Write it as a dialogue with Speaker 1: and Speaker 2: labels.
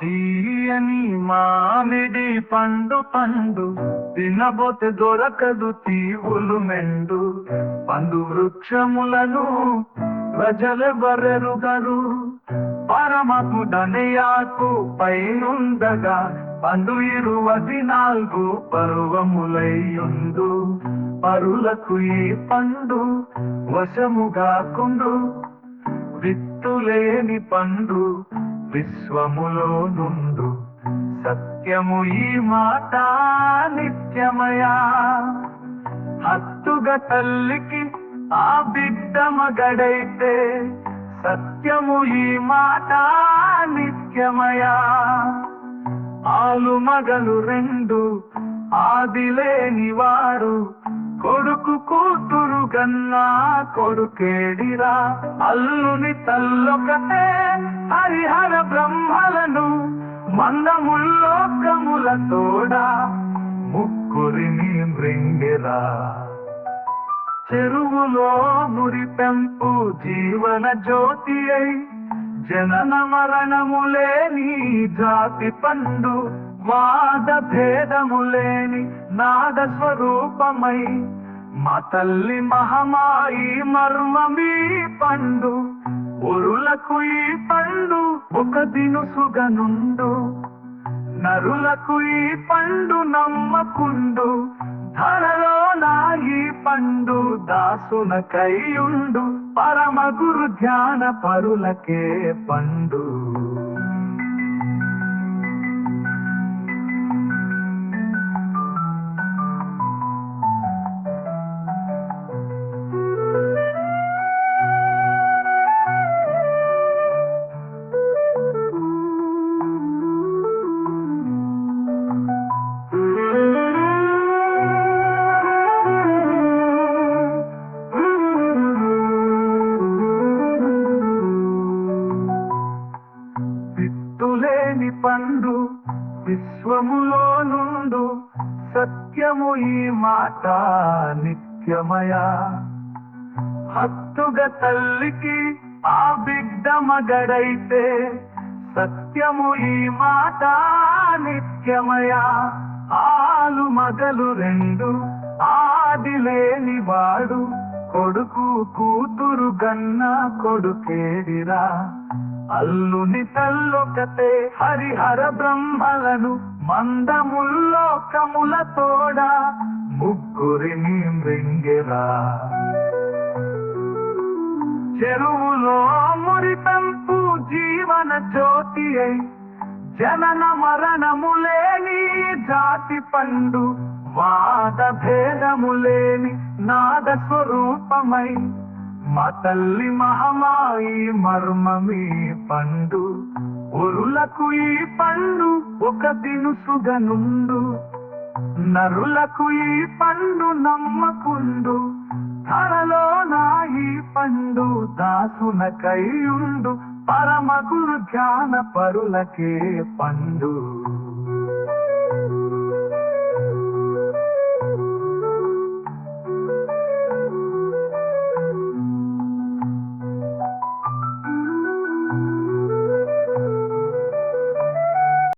Speaker 1: తీయని మామిడి పండు పండు తినబోతే దొరకదు తీవులు మెండు పండు వృక్షములను ప్రజల బర్రెరుగరు పరమపుడనయాకు పైనుండగా పండు ఇరువది నాలుగు పర్వములయ్యుండు. పరులకు ఈ పండు వశముగా కుండు? విత్తులేని పండు విశ్వములో నుండు. సత్యము ఈ మాట నిత్యమయా? హత్తుగ తల్లికి ఆ బిడ్డ మగడైతే సత్యము ఈ మాట నిత్యమయా? ఆలు మగలు రెండు ఆదిలేని వారు. కొడుకు కూతురు గన్నా కొడుకేడిరా? అల్లుని తల్లొకటే హరిహర బ్రహ్మలను మందముల్లోకముల తోడా. ముక్కురిని మృంగిరా. చెరువులో మురిపెంపు జీవన జ్యోతి అయి జనన మరణములేని జాతి పండు వాద భేదములేని నాద స్వరూపమై మా తల్లి మహమాయి మర్మమీ పండు ఉరులకు ఈ పండు ఒక దిను సుగనుండు నరులకు ఈ పండు నమ్మకుండు ధరలో నాయి పండు దాసున కైయుండు పరమ గురు ధ్యాన పరులకే పండు. విశ్వములో నుండు సత్యము ఈ మాట నిత్యమయా? హత్తుగ తల్లికి ఆ బిడ్డ మగడైతే సత్యము ఈ మాట నిత్యమయా? ఆలు మగలు రెండు ఆది లేని వాడు కొడుకు కూతురు గన్న కొడుకేడిరా? అల్లుని తల్లొకతే హరిహర బ్రహ్మలను మందముల్లోకముల తోడ ముగ్గురిని మృంగిరా. చెరువులో మురితంపు జీవన జ్యోతి అయి జనన మరణములేని జాతి పండు వాద భేదములేని నాద స్వరూపమై మా తల్లి మహమాయి మర్మమే పండు. ఉరులకు ఈ పండు ఒక దినుసుగనుండు. నరులకు ఈ పండు నమ్మకుండు. తనలో నా ఈ పండు దాసున కైయుండు పరమ గురు ధ్యాన పరులకే పండు.